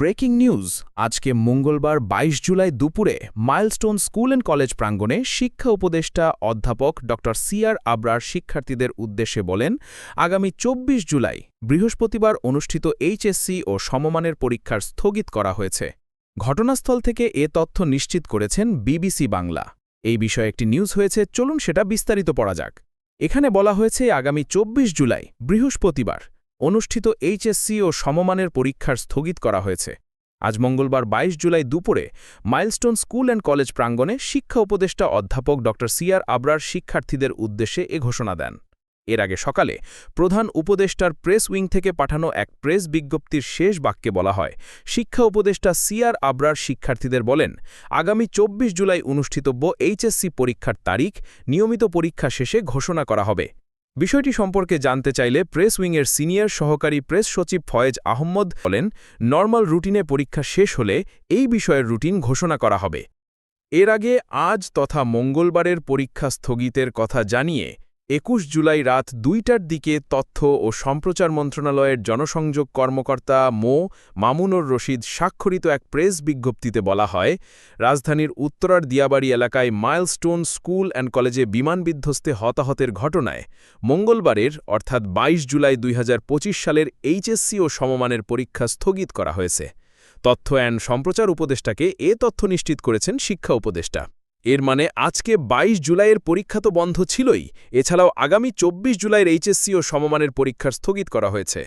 Breaking news. আজকে মঙ্গলবার ২২ জুলাই দুপুরে মাইলস্টোন স্কুল অ্যান্ড কলেজ প্রাঙ্গণে শিক্ষা উপদেষ্টা অধ্যাপক ড. সিআর আবরার শিক্ষার্থীদের উদ্দেশ্যে বলেন, আগামী ২৪ জুলাই বৃহস্পতিবার অনুষ্ঠিত এইচএসসি ও সমমানের পরীক্ষার স্থগিত করা হয়েছে। ঘটনাস্থল থেকে এ তথ্য নিশ্চিত করেছেন বিবিসি বাংলা। এই বিষয়ে একটি নিউজ হয়েছে, চলুন সেটা বিস্তারিত পড়া যাক। এখানে বলা হয়েছে, আগামী ২৪ জুলাই বৃহস্পতিবার অনুষ্ঠিত এইচএসসি ও সমমানের পরীক্ষার স্থগিত করা হয়েছে। আজ মঙ্গলবার ২২ জুলাই দুপুরে মাইলস্টোন স্কুল অ্যান্ড কলেজ প্রাঙ্গণে শিক্ষা উপদেষ্টা অধ্যাপক ড সিআর আবরার শিক্ষার্থীদের উদ্দেশ্যে এ ঘোষণা দেন। এর আগে সকালে প্রধান উপদেষ্টার প্রেস উইং থেকে পাঠানো এক প্রেস বিজ্ঞপ্তির শেষ বাক্যে বলা হয়, শিক্ষা উপদেষ্টা সিআর আবরার শিক্ষার্থীদের বলেন, আগামী ২৪ জুলাই অনুষ্ঠিতব্য এইচএসসি পরীক্ষার তারিখ, নিয়মিত পরীক্ষা শেষে ঘোষণা করা হবে। বিষয়টি সম্পর্কে জানতে চাইলে প্রেস উইংয়ের সিনিয়র সহকারী প্রেস সচিব ফয়েজ আহম্মদ বলেন, নর্মাল রুটিনে পরীক্ষা শেষ হলে এই বিষয়ের রুটিন ঘোষণা করা হবে। এর আগে আজ তথা মঙ্গলবারের পরীক্ষা স্থগিতের কথা জানিয়ে একুশ জুলাই রাত দুইটার দিকে তথ্য ও সম্প্রচার মন্ত্রণালয়ের জনসংযোগ কর্মকর্তা মো. মামুনুর রশিদ স্বাক্ষরিত এক প্রেস বিজ্ঞপ্তিতে বলা হয়, রাজধানীর উত্তরার দিয়াবাড়ি এলাকায় মাইলস্টোন স্কুল অ্যান্ড কলেজে বিমান বিধ্বস্তে হতাহতের ঘটনায় মঙ্গলবারের, অর্থাৎ ২২ জুলাই দুই হাজার পঁচিশ সালের এইচএসসি ও সমমানের পরীক্ষা স্থগিত করা হয়েছে। তথ্য অ্যান্ড সম্প্রচার উপদেষ্টাকে এ তথ্য নিশ্চিত করেছেন শিক্ষা উপদেষ্টা। এর মানে আজকে ২২ জুলাইয়ের পরীক্ষা তো বন্ধ ছিলই। এছাড়াও আগামী ২৪ জুলাইয়ের এইচএসসি ও সমমানের পরীক্ষার স্থগিত করা হয়েছে।